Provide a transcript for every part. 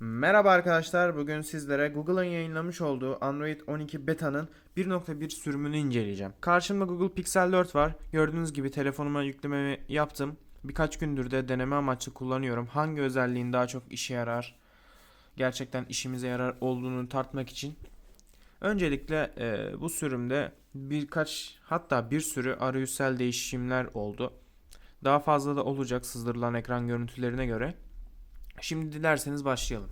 Merhaba arkadaşlar. Bugün sizlere Google'ın yayınlamış olduğu Android 12 Beta'nın 1.1 sürümünü inceleyeceğim. Karşımda Google Pixel 4 var. Gördüğünüz gibi telefonuma yüklememi yaptım. Birkaç gündür de deneme amaçlı kullanıyorum. Hangi özelliğin daha çok işe yarar? Gerçekten işimize yarar olduğunu tartmak için. Öncelikle e, bu sürümde birkaç hatta bir sürü arayüzsel değişimler oldu. Daha fazla da olacak sızdırılan ekran görüntülerine göre. Şimdi dilerseniz başlayalım.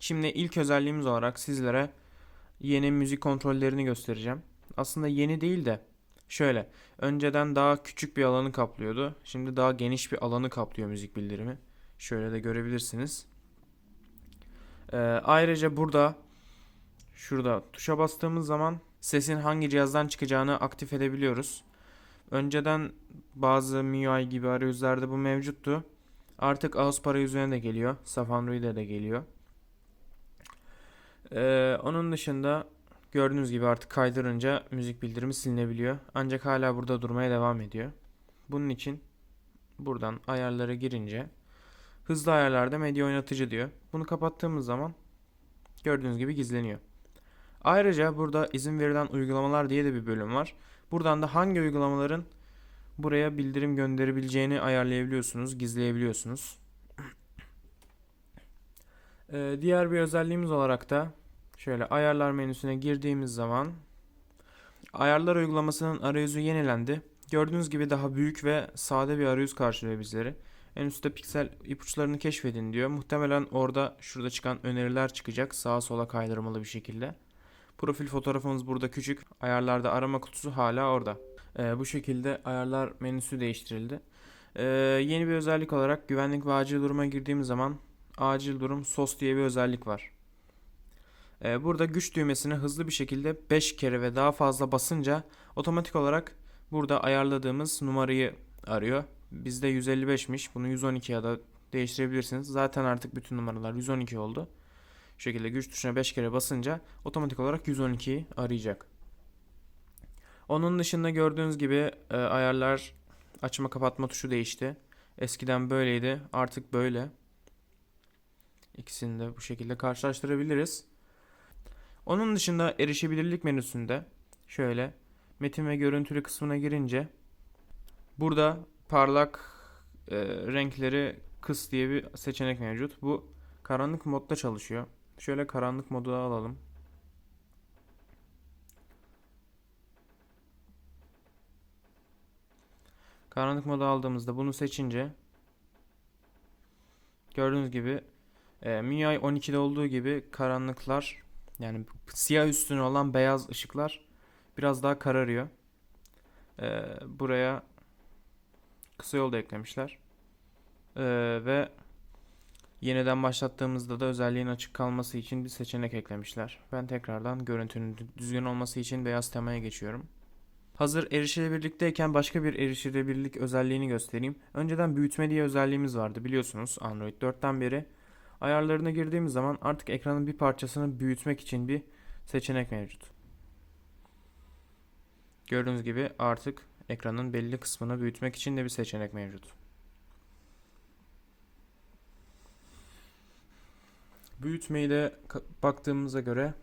Şimdi ilk özelliğimiz olarak sizlere yeni müzik kontrollerini göstereceğim. Aslında yeni değil de şöyle. Önceden daha küçük bir alanı kaplıyordu. Şimdi daha geniş bir alanı kaplıyor müzik bildirimi. Şöyle de görebilirsiniz. Ee, ayrıca burada şurada tuşa bastığımız zaman sesin hangi cihazdan çıkacağını aktif edebiliyoruz. Önceden bazı MIUI gibi arayüzlerde bu mevcuttu. Artık ağız parayüzüne de geliyor. Saf Android'e de geliyor. Ee, onun dışında gördüğünüz gibi artık kaydırınca müzik bildirimi silinebiliyor. Ancak hala burada durmaya devam ediyor. Bunun için buradan ayarlara girince hızlı ayarlarda medya oynatıcı diyor. Bunu kapattığımız zaman gördüğünüz gibi gizleniyor. Ayrıca burada izin verilen uygulamalar diye de bir bölüm var. Buradan da hangi uygulamaların buraya bildirim gönderebileceğini ayarlayabiliyorsunuz, gizleyebiliyorsunuz. Ee, diğer bir özelliğimiz olarak da şöyle ayarlar menüsüne girdiğimiz zaman ayarlar uygulamasının arayüzü yenilendi. Gördüğünüz gibi daha büyük ve sade bir arayüz karşılıyor bizleri. En üstte piksel ipuçlarını keşfedin diyor. Muhtemelen orada şurada çıkan öneriler çıkacak sağa sola kaydırmalı bir şekilde. Profil fotoğrafımız burada küçük. Ayarlarda arama kutusu hala orada. Ee, bu şekilde ayarlar menüsü değiştirildi. Ee, yeni bir özellik olarak güvenlik ve acil duruma girdiğimiz zaman acil durum SOS diye bir özellik var. Ee, burada güç düğmesine hızlı bir şekilde 5 kere ve daha fazla basınca otomatik olarak burada ayarladığımız numarayı arıyor. Bizde 155'miş. Bunu 112 ya da değiştirebilirsiniz. Zaten artık bütün numaralar 112 oldu. Şu şekilde güç tuşuna 5 kere basınca otomatik olarak 112'yi arayacak. Onun dışında gördüğünüz gibi e, ayarlar açma kapatma tuşu değişti. Eskiden böyleydi, artık böyle. İkisini de bu şekilde karşılaştırabiliriz. Onun dışında erişebilirlik menüsünde şöyle metin ve görüntülü kısmına girince burada parlak e, renkleri kıs diye bir seçenek mevcut. Bu karanlık modda çalışıyor. Şöyle karanlık modu alalım. Karanlık modu aldığımızda bunu seçince gördüğünüz gibi e, MIUI 12'de olduğu gibi karanlıklar yani siyah üstüne olan beyaz ışıklar biraz daha kararıyor. E, buraya kısa yol da eklemişler. E, ve yeniden başlattığımızda da özelliğin açık kalması için bir seçenek eklemişler. Ben tekrardan görüntünün düzgün olması için beyaz temaya geçiyorum. Hazır erişilebilirlikteyken başka bir erişilebilirlik özelliğini göstereyim. Önceden büyütme diye özelliğimiz vardı biliyorsunuz Android 4'ten beri. Ayarlarına girdiğimiz zaman artık ekranın bir parçasını büyütmek için bir seçenek mevcut. Gördüğünüz gibi artık ekranın belli kısmını büyütmek için de bir seçenek mevcut. Büyütmeyi de baktığımıza göre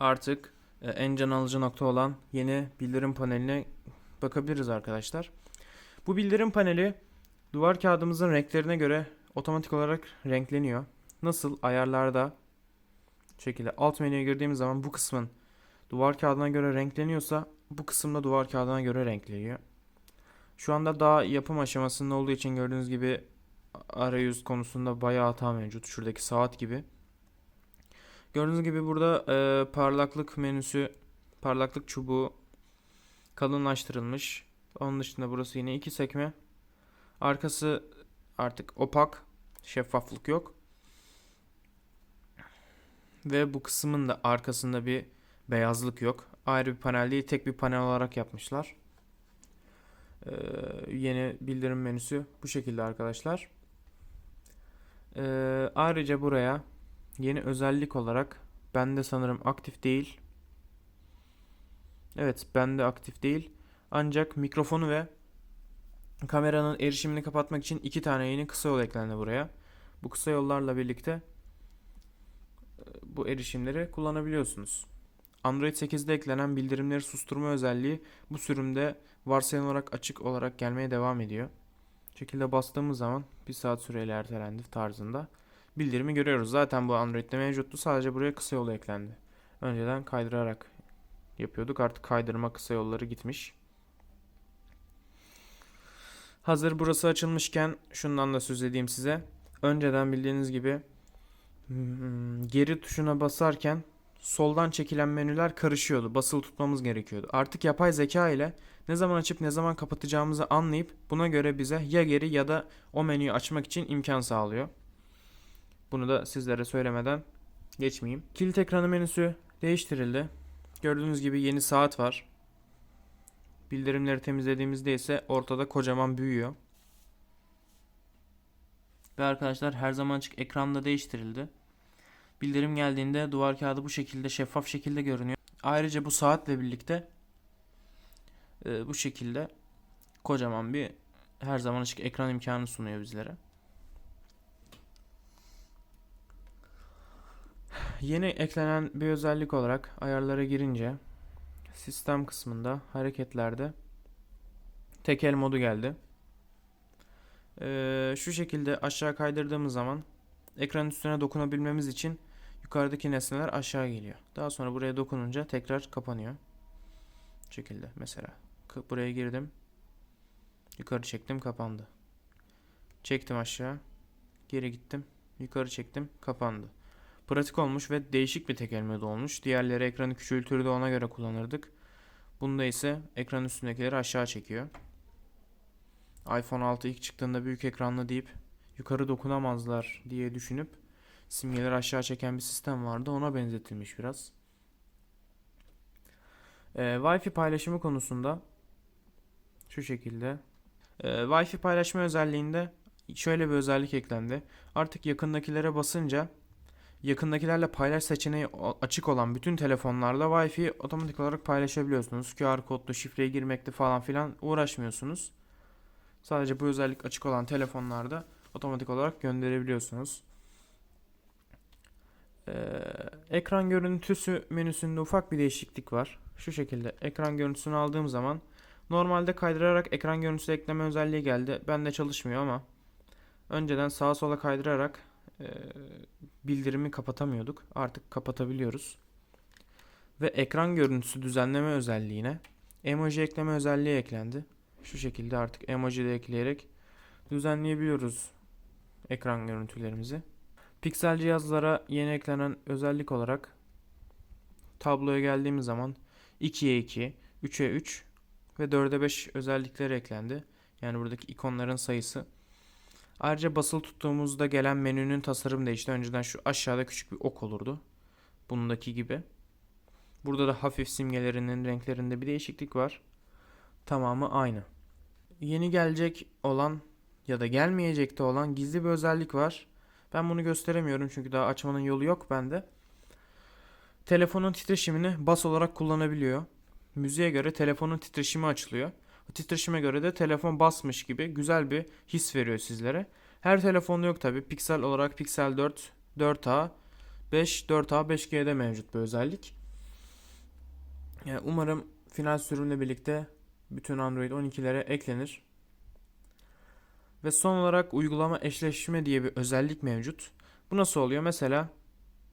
artık en can alıcı nokta olan yeni bildirim paneline bakabiliriz arkadaşlar. Bu bildirim paneli duvar kağıdımızın renklerine göre otomatik olarak renkleniyor. Nasıl ayarlarda şekilde alt menüye girdiğimiz zaman bu kısmın duvar kağıdına göre renkleniyorsa bu kısımda duvar kağıdına göre renkleniyor. Şu anda daha yapım aşamasında olduğu için gördüğünüz gibi arayüz konusunda bayağı hata mevcut. Şuradaki saat gibi. Gördüğünüz gibi burada e, parlaklık menüsü, parlaklık çubuğu kalınlaştırılmış. Onun dışında burası yine iki sekme. Arkası artık opak, şeffaflık yok. Ve bu kısmın da arkasında bir beyazlık yok. Ayrı bir panel değil, tek bir panel olarak yapmışlar. Ee, yeni bildirim menüsü bu şekilde arkadaşlar. Ee, ayrıca buraya Yeni özellik olarak bende sanırım aktif değil. Evet, bende aktif değil. Ancak mikrofonu ve kameranın erişimini kapatmak için iki tane yeni kısa yol eklendi buraya. Bu kısa yollarla birlikte bu erişimleri kullanabiliyorsunuz. Android 8'de eklenen bildirimleri susturma özelliği bu sürümde varsayılan olarak açık olarak gelmeye devam ediyor. Bu şekilde bastığımız zaman bir saat süreyle ertelendi tarzında bildirimi görüyoruz. Zaten bu Android'de mevcuttu. Sadece buraya kısa yolu eklendi. Önceden kaydırarak yapıyorduk. Artık kaydırma kısa yolları gitmiş. Hazır burası açılmışken şundan da söz edeyim size. Önceden bildiğiniz gibi hmm, geri tuşuna basarken soldan çekilen menüler karışıyordu. Basılı tutmamız gerekiyordu. Artık yapay zeka ile ne zaman açıp ne zaman kapatacağımızı anlayıp buna göre bize ya geri ya da o menüyü açmak için imkan sağlıyor. Bunu da sizlere söylemeden geçmeyeyim. Kilit ekranı menüsü değiştirildi. Gördüğünüz gibi yeni saat var. Bildirimleri temizlediğimizde ise ortada kocaman büyüyor. Ve arkadaşlar her zaman açık ekranda değiştirildi. Bildirim geldiğinde duvar kağıdı bu şekilde şeffaf şekilde görünüyor. Ayrıca bu saatle birlikte e, bu şekilde kocaman bir her zaman açık ekran imkanı sunuyor bizlere. Yeni eklenen bir özellik olarak ayarlara girince sistem kısmında hareketlerde tekel modu geldi. Ee, şu şekilde aşağı kaydırdığımız zaman ekran üstüne dokunabilmemiz için yukarıdaki nesneler aşağı geliyor. Daha sonra buraya dokununca tekrar kapanıyor. Bu şekilde mesela buraya girdim. Yukarı çektim kapandı. Çektim aşağı. Geri gittim. Yukarı çektim kapandı. Pratik olmuş ve değişik bir tekel modu olmuş. Diğerleri ekranı küçültürdü ona göre kullanırdık. Bunda ise ekran üstündekileri aşağı çekiyor. iPhone 6 ilk çıktığında büyük ekranlı deyip yukarı dokunamazlar diye düşünüp simgeleri aşağı çeken bir sistem vardı. Ona benzetilmiş biraz. Ee, Wi-Fi paylaşımı konusunda şu şekilde. Ee, Wi-Fi paylaşma özelliğinde şöyle bir özellik eklendi. Artık yakındakilere basınca yakındakilerle paylaş seçeneği açık olan bütün telefonlarda Wi-Fi otomatik olarak paylaşabiliyorsunuz. QR kodlu şifreyi girmekte falan filan uğraşmıyorsunuz. Sadece bu özellik açık olan telefonlarda otomatik olarak gönderebiliyorsunuz. Ee, ekran görüntüsü menüsünde ufak bir değişiklik var. Şu şekilde ekran görüntüsünü aldığım zaman normalde kaydırarak ekran görüntüsü ekleme özelliği geldi. Bende çalışmıyor ama önceden sağa sola kaydırarak e, bildirimi kapatamıyorduk. Artık kapatabiliyoruz. Ve ekran görüntüsü düzenleme özelliğine emoji ekleme özelliği eklendi. Şu şekilde artık emoji de ekleyerek düzenleyebiliyoruz ekran görüntülerimizi. Piksel cihazlara yeni eklenen özellik olarak tabloya geldiğimiz zaman 2'ye 2, 3'e 3 ve 4'e 5 özellikleri eklendi. Yani buradaki ikonların sayısı. Ayrıca basılı tuttuğumuzda gelen menünün tasarımı değişti. Önceden şu aşağıda küçük bir ok olurdu. Bundaki gibi. Burada da hafif simgelerinin renklerinde bir değişiklik var. Tamamı aynı. Yeni gelecek olan ya da gelmeyecekte olan gizli bir özellik var. Ben bunu gösteremiyorum çünkü daha açmanın yolu yok bende. Telefonun titreşimini bas olarak kullanabiliyor. Müziğe göre telefonun titreşimi açılıyor. Titreşime göre de telefon basmış gibi güzel bir his veriyor sizlere. Her telefonda yok tabi. Piksel olarak Pixel 4, 4A, 5, 4A, 5G'de mevcut bir özellik. Yani umarım final sürümle birlikte bütün Android 12'lere eklenir. Ve son olarak uygulama eşleşme diye bir özellik mevcut. Bu nasıl oluyor? Mesela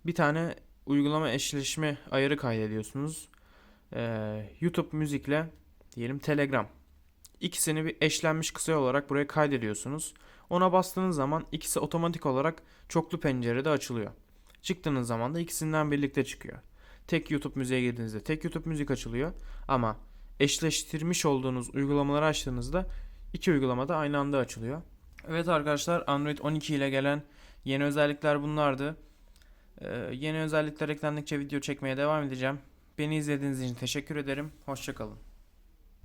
bir tane uygulama eşleşme ayarı kaydediyorsunuz. Ee, YouTube müzikle diyelim Telegram. İkisini bir eşlenmiş kısa olarak buraya kaydediyorsunuz. Ona bastığınız zaman ikisi otomatik olarak çoklu pencerede açılıyor. Çıktığınız zaman da ikisinden birlikte çıkıyor. Tek YouTube müziğe girdiğinizde tek YouTube müzik açılıyor ama eşleştirmiş olduğunuz uygulamaları açtığınızda iki uygulama da aynı anda açılıyor. Evet arkadaşlar Android 12 ile gelen yeni özellikler bunlardı. Ee, yeni özellikler eklendikçe video çekmeye devam edeceğim. Beni izlediğiniz için teşekkür ederim. Hoşçakalın.